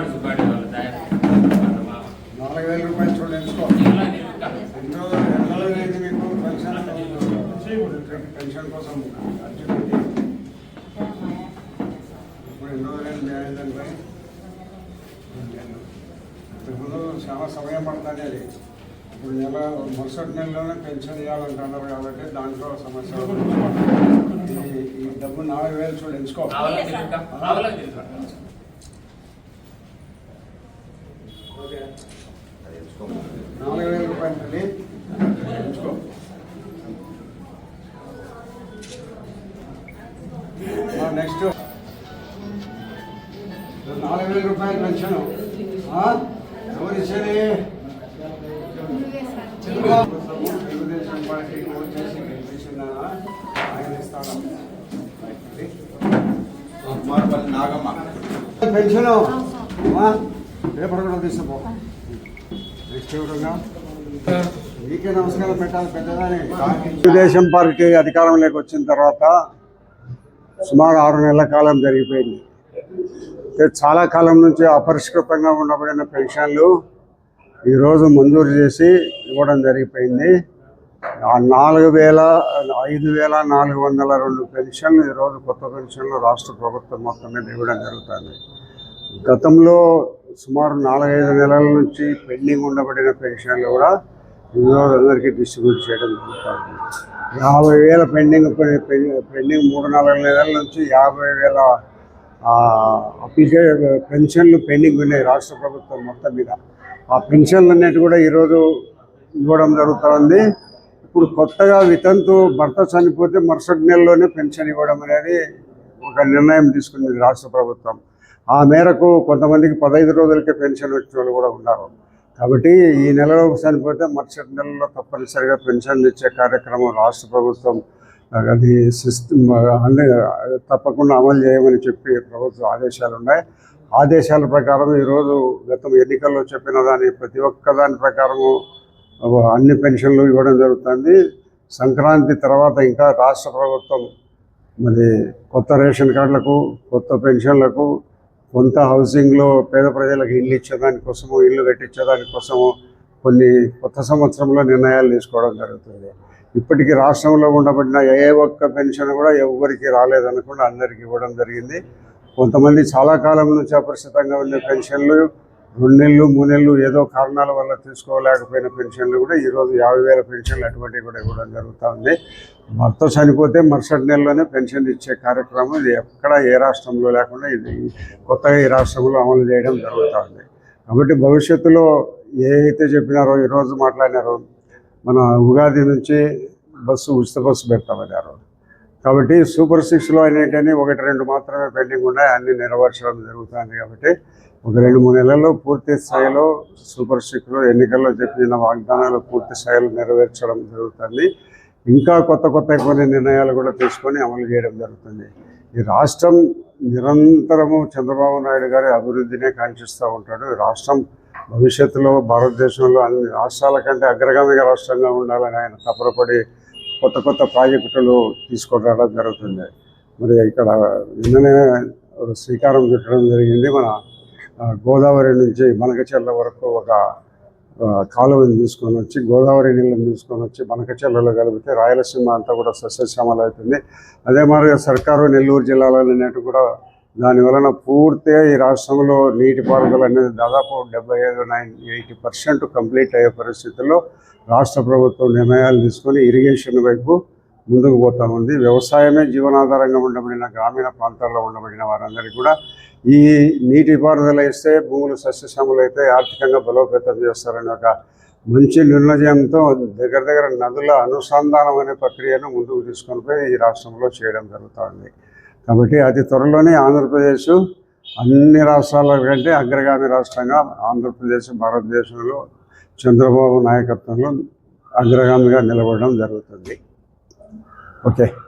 సుబ్బాడు సుబ్బాడు వాళ్ళ తయారు నాలుగు వేల రూపాయలు చూడండి పెన్షన్? పెన్షన్ కోసం అర్జున్ ఇప్పుడు ఎన్నో రోజులైంది అయిందంటే ఇంతకుముందు చాలా సమయం పడుతుంది అది. ఇప్పుడు నెల మరుసటి నెలలోనే పెన్షన్ ఇవ్వాలంటున్నారు కాబట్టి దాంట్లో సమస్య ఈ- డబ్బు నాలుగు వేలు చూడు ఎంచుకో. నెక్స్ట్ నాలుగు వేల రూపాయలు పెన్షన్. ఎవరు ఇచ్చేది? తెలుగుదేశం పార్టీకి ఓటు చేసి గెలిపించిన ఆయన కుమారపల్లి నాగమ్మ. పెన్షన్? పేపర్ కూడా తీసుకుపో. నెక్స్ట్ మీకే నమస్కారం పెట్టాలి పెద్దదాని. తెలుగుదేశం పార్టీ అధికారంలోకి వచ్చిన తర్వాత సుమారు ఆరు నెలల కాలం జరిగిపోయింది. చాలా కాలం నుంచి అపరిష్కృతంగా ఉండబడిన పెన్షన్లు ఈరోజు మంజూరు చేసి ఇవ్వడం జరిగిపోయింది. నాలుగు వేల ఐదు వేల నాలుగు వందల రెండు పెన్షన్లు ఈరోజు కొత్త పెన్షన్లు రాష్ట్ర ప్రభుత్వం మొత్తం మీద ఇవ్వడం జరుగుతుంది. గతంలో సుమారు నాలుగైదు నెలల నుంచి పెండింగ్ ఉండబడిన పెన్షన్లు కూడా ఈరోజు అందరికీ డిస్ట్రిబ్యూట్ చేయడం జరుగుతుంది. యాభై వేల పెండింగ్ పె- పె- పెండింగ్ మూడు నాలుగు నెలల నుంచి యాభై వేల అప్లికే పెన్షన్లు పెండింగ్ ఉన్నాయి రాష్ట్ర ప్రభుత్వం మొత్తం మీద. ఆ పెన్షన్లు అన్నిటి కూడా ఈరోజు ఇవ్వడం జరుగుతుంది. ఇప్పుడు కొత్తగా వితంతు భర్త చనిపోతే మరుసటి నెలలోనే పెన్షన్ ఇవ్వడం అనేది ఒక నిర్ణయం తీసుకుంది రాష్ట్ర ప్రభుత్వం. ఆ మేరకు కొంతమందికి పదహైదు రోజులకే పెన్షన్ వచ్చిన వాళ్ళు కూడా ఉన్నారు. కాబట్టి ఈ నెలలో చనిపోతే మరుసటి నెలలో తప్పనిసరిగా పెన్షన్ ఇచ్చే కార్యక్రమం రాష్ట్ర ప్రభుత్వం అది సిస్టమ్ అన్ని తప్పకుండా అమలు చేయమని చెప్పి ప్రభుత్వ ఆదేశాలు ఉన్నాయి. ఆదేశాల ప్రకారం ఈరోజు గతం ఎన్నికల్లో చెప్పిన దాని ప్రతి ఒక్క దాని ప్రకారము అన్ని పెన్షన్లు ఇవ్వడం జరుగుతుంది. సంక్రాంతి తర్వాత ఇంకా రాష్ట్ర ప్రభుత్వం మరి కొత్త రేషన్ కార్డులకు కొత్త పెన్షన్లకు కొంత హౌసింగ్లో పేద ప్రజలకు ఇల్లు ఇచ్చేదానికోసము ఇల్లు కట్టించేదానికోసము కొన్ని కొత్త సంవత్సరంలో నిర్ణయాలు తీసుకోవడం జరుగుతుంది. ఇప్పటికీ రాష్ట్రంలో ఉండబడిన ఏ ఒక్క పెన్షన్ కూడా ఎవరికి రాలేదనకుండా అందరికీ ఇవ్వడం జరిగింది. కొంతమంది చాలా కాలం నుంచి అపరిచితంగా ఉన్న పెన్షన్లు రెండు నెలలు మూడు నెలలు ఏదో కారణాల వల్ల తీసుకోలేకపోయిన పెన్షన్లు కూడా ఈరోజు యాభై వేల పెన్షన్లు అటువంటివి కూడా ఇవ్వడం జరుగుతూ ఉంది. భర్త చనిపోతే మరుసటి నెలలోనే పెన్షన్ ఇచ్చే కార్యక్రమం ఇది ఎక్కడ ఏ రాష్ట్రంలో లేకుండా ఇది కొత్తగా ఈ రాష్ట్రంలో అమలు చేయడం జరుగుతూ ఉంది. కాబట్టి భవిష్యత్తులో ఏదైతే చెప్పినారో ఈరోజు మాట్లాడినారో మన ఉగాది నుంచి బస్సు ఉచిత బస్సు పెడతామన్నారు. కాబట్టి సూపర్ సిక్స్లో అనేటివి ఒకటి రెండు మాత్రమే పెండింగ్ ఉన్నాయి. అన్ని నెరవేర్చడం జరుగుతుంది కాబట్టి ఒక రెండు మూడు నెలల్లో పూర్తి స్థాయిలో సూపర్ సిక్లో ఎన్నికల్లో చెప్పిన వాగ్దానాలు పూర్తి స్థాయిలో నెరవేర్చడం జరుగుతుంది. ఇంకా కొత్త కొత్త కొన్ని నిర్ణయాలు కూడా తీసుకొని అమలు చేయడం జరుగుతుంది. ఈ రాష్ట్రం నిరంతరము చంద్రబాబు నాయుడు గారి అభివృద్ధినే కాంక్షిస్తూ ఉంటాడు. రాష్ట్రం భవిష్యత్తులో భారతదేశంలో అన్ని రాష్ట్రాల కంటే అగ్రగామిగా రాష్ట్రంగా ఉండాలని ఆయన తపరపడి కొత్త కొత్త ప్రాజెక్టులు తీసుకురావడం జరుగుతుంది. మరి ఇక్కడ నిన్ననే శ్రీకారం చుట్టడం జరిగింది. మన గోదావరి నుంచి మనకచెర్ల వరకు ఒక కాలువని తీసుకొని వచ్చి గోదావరి నీళ్ళని తీసుకొని వచ్చి మనకచెర్లలో కలిపితే రాయలసీమ అంతా కూడా సస్యశ్యామలు అవుతుంది. అదే మాదిరిగా సర్కారు నెల్లూరు జిల్లాలో నిన్నట్టు కూడా దాని వలన పూర్తిగా ఈ రాష్ట్రంలో నీటిపారుదల అనేది దాదాపు డెబ్బై ఐదు నైన్ ఎయిటీ పర్సెంట్ కంప్లీట్ అయ్యే పరిస్థితుల్లో రాష్ట్ర ప్రభుత్వం నిర్ణయాలు తీసుకొని ఇరిగేషన్ వైపు ముందుకు పోతా ఉంది. వ్యవసాయమే జీవనాధారంగా ఉండబడిన గ్రామీణ ప్రాంతాల్లో ఉండబడిన వారందరికీ కూడా ఈ నీటిపారుదల ఇస్తే భూములు సస్యశ్యామలు అయితే ఆర్థికంగా బలోపేతం చేస్తారని ఒక మంచి నిర్ణయంతో దగ్గర దగ్గర నదుల అనుసంధానం అనే ప్రక్రియను ముందుకు తీసుకొని పోయి ఈ రాష్ట్రంలో చేయడం జరుగుతుంది. కాబట్టి అతి త్వరలోనే ఆంధ్రప్రదేశ్ అన్ని రాష్ట్రాల కంటే అగ్రగామి రాష్ట్రంగా ఆంధ్రప్రదేశ్ భారతదేశంలో చంద్రబాబు నాయకత్వంలో అగ్రగామిగా నిలబడడం జరుగుతుంది. Okay.